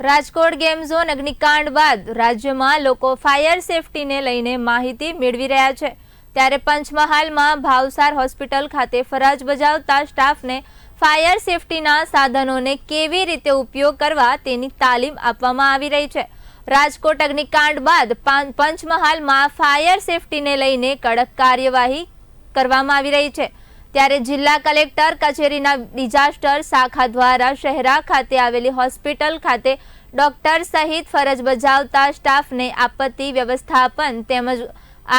Rajkot game zone અગ્નિકાંડ બાદ રાજ્યમાં લોકો ફાયર સેફટીને લઈને માહિતી મેળવી રહ્યા છે. ત્યારે પંચમહાલમાં ભાવસાર હોસ્પિટલ ખાતે ફરજ બજાવતા સ્ટાફને ફાયર સેફટીના સાધનોને કેવી રીતે ઉપયોગ કરવા તેની તાલીમ આપવામાં આવી રહી છે. રાજકોટ અગ્નિકાંડ બાદ પંચમહાલમાં ફાયર સેફટીને લઈને કડક કાર્યવાહી કરવામાં આવી રહી છે. ત્યારે જિલ્લા કલેક્ટર કચેરીના ડિઝાસ્ટર શાખા દ્વારા શહેરા ખાતે આવેલી હોસ્પિટલ ખાતે ડોક્ટર સહિત ફરજ બજાવતા સ્ટાફને આપત્તિ વ્યવસ્થાપન તેમજ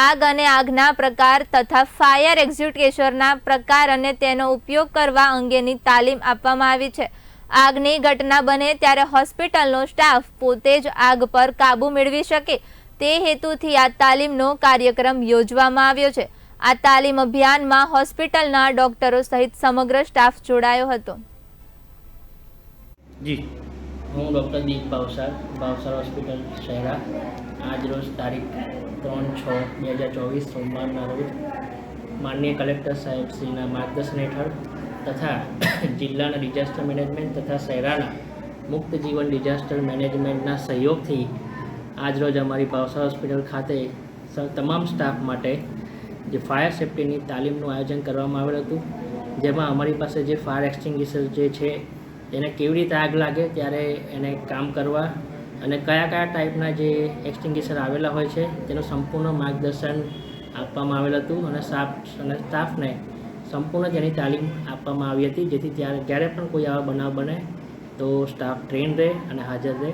આગ અને આગના પ્રકાર તથા ફાયર એક્ઝિક્યુશનના પ્રકાર અને તેનો ઉપયોગ કરવા અંગેની તાલીમ આપવામાં આવી છે. આગની ઘટના બને ત્યારે હોસ્પિટલનો સ્ટાફ પોતે જ આગ પર કાબૂ મેળવી શકે તે હેતુથી આ તાલીમનો કાર્યક્રમ યોજવામાં આવ્યો છે. આ તાલીમ અભિયાનમાં હોસ્પિટલના ડોક્ટરો સહિત સમગ્ર સ્ટાફ જોડાયો હતો. જી. હું ડૉક્ટર દીપ ભાવસાર ભાવસાર હોસ્પિટલ શહેરા. આજ રોજ તારીખ ત્રણ છ બે હજાર ચોવીસ સોમવારના રોજ માનનીય કલેક્ટર સાહેબ શ્રીના માર્ગદર્શન હેઠળ તથા જિલ્લાના ડિઝાસ્ટર મેનેજમેન્ટ તથા શહેરાના મુક્ત જીવન ડિઝાસ્ટર મેનેજમેન્ટના સહયોગથી આજરોજ અમારી ભાવસાર હોસ્પિટલ ખાતે તમામ સ્ટાફ માટે જે ફાયર સેફ્ટીની તાલીમનું આયોજન કરવામાં આવેલ હતું, જેમાં અમારી પાસે જે ફાયર એક્સટિંગ્વિશર જે છે, એને કેવી રીતે આગ લાગે, ત્યારે એને કામ કરવા અને કયા કયા ટાઈપના જે એક્સટિંગ્વિશર આવેલા હોય છે, તેનું સંપૂર્ણ માર્ગદર્શન આપવામાં આવેલ હતું અને સ્ટાફ અને સ્ટાફને સંપૂર્ણ તેની તાલીમ આપવામાં આવી હતી, જેથી ત્યારે જ્યારે પણ કોઈ આવા બનાવ બને, તો સ્ટાફ ટ્રેન રહે અને હાજર રહે.